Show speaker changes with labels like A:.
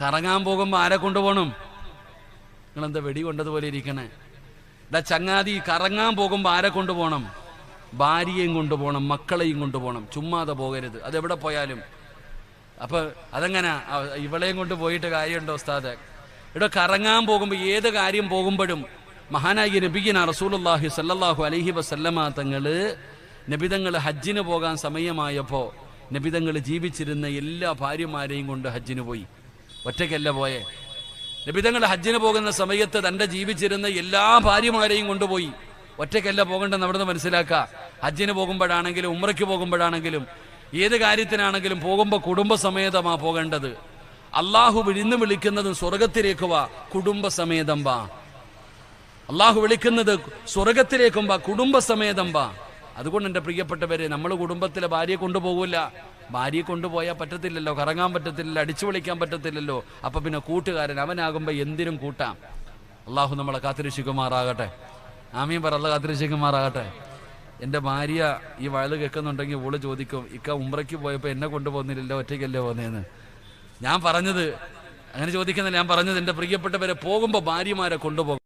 A: കറങ്ങാൻ പോകുമ്പോൾ ആരെ കൊണ്ടുപോകണം? നിങ്ങളെന്താ വെടി കൊണ്ടതുപോലെ ഇരിക്കണേ? ഇതാ ചങ്ങാതി കറങ്ങാൻ പോകുമ്പോൾ ആരെ കൊണ്ടുപോകണം? ഭാര്യയും കൊണ്ടുപോകണം മക്കളെയും കൊണ്ടുപോകണം. ചുമ്മാതെ പോകരുത്. അതെവിടെ പോയാലും. അപ്പോൾ അതെങ്ങനെ? ഇവളെയും കൊണ്ട് പോയിട്ട് കാര്യമുണ്ടോ ഉസ്താദ്? ഇവിടെ കറങ്ങാൻ പോകുമ്പോൾ ഏത് കാര്യം പോകുമ്പോഴും മഹാനായി നബിഗിന റസൂലുള്ളാഹി സല്ലാഹു അലഹി വസല്ലമ നബിതങ്ങൾ ഹജ്ജിന് പോകാൻ സമയമായപ്പോൾ നബിതങ്ങൾ ജീവിച്ചിരുന്ന എല്ലാ ഭാര്യമാരെയും കൊണ്ട് ഹജ്ജിന് പോയി. ഒറ്റയ്ക്കല്ല പോയെ. നബിതങ്ങൾ ഹജ്ജിന് പോകുന്ന സമയത്ത് തന്റെ ജീവിച്ചിരുന്ന എല്ലാ ഭാര്യമാരെയും കൊണ്ടുപോയി. ഒറ്റയ്ക്കല്ല പോകേണ്ടെന്ന് അവിടുന്ന് മനസ്സിലാക്കുക. ഹജ്ജിന് പോകുമ്പോഴാണെങ്കിലും ഉമ്രയ്ക്ക് പോകുമ്പോഴാണെങ്കിലും ഏത് കാര്യത്തിനാണെങ്കിലും പോകുമ്പോൾ കുടുംബസമേതമാ പോകേണ്ടത്. അള്ളാഹു വിഴുന്ന് വിളിക്കുന്നത് സ്വർഗത്തിലേക്ക് വാ കുടുംബസമേതം വാ. അള്ളാഹു വിളിക്കുന്നത് സ്വർഗത്തിലേക്കും വാ കുടുംബസമേതം വാ. അതുകൊണ്ട് എന്റെ പ്രിയപ്പെട്ടവരെ നമ്മൾ കുടുംബത്തിലെ ഭാര്യയെ കൊണ്ടുപോകില്ല ഭാര്യയെ കൊണ്ടുപോയാൽ പറ്റത്തില്ലല്ലോ കറങ്ങാൻ പറ്റത്തില്ലല്ലോ അടിച്ചു വിളിക്കാൻ പറ്റത്തില്ലല്ലോ. അപ്പം പിന്നെ കൂട്ടുകാരൻ അവനാകുമ്പോൾ എന്തിനും കൂട്ടാം. അള്ളാഹു നമ്മളെ കാത്തിരക്ഷിക്കുമാറാകട്ടെ. ആമീൻ പറ അല്ല കാത്തിരക്ഷിക്കുമാറാകട്ടെ. എന്റെ ഭാര്യ ഈ വയൽ കേൾക്കുന്നുണ്ടെങ്കിൽ ഓൾ ചോദിക്കും ഇക്ക ഉമ്രയ്ക്ക് പോയപ്പോൾ എന്നെ കൊണ്ടുപോകുന്നില്ലല്ലോ ഒറ്റയ്ക്കല്ലേ പോകുന്നതെന്ന് ഞാൻ പറഞ്ഞത് അങ്ങനെ ചോദിക്കുന്നില്ല ഞാൻ പറഞ്ഞത് എന്റെ പ്രിയപ്പെട്ടവരെ പോകുമ്പോൾ ഭാര്യമാരെ കൊണ്ടുപോകും.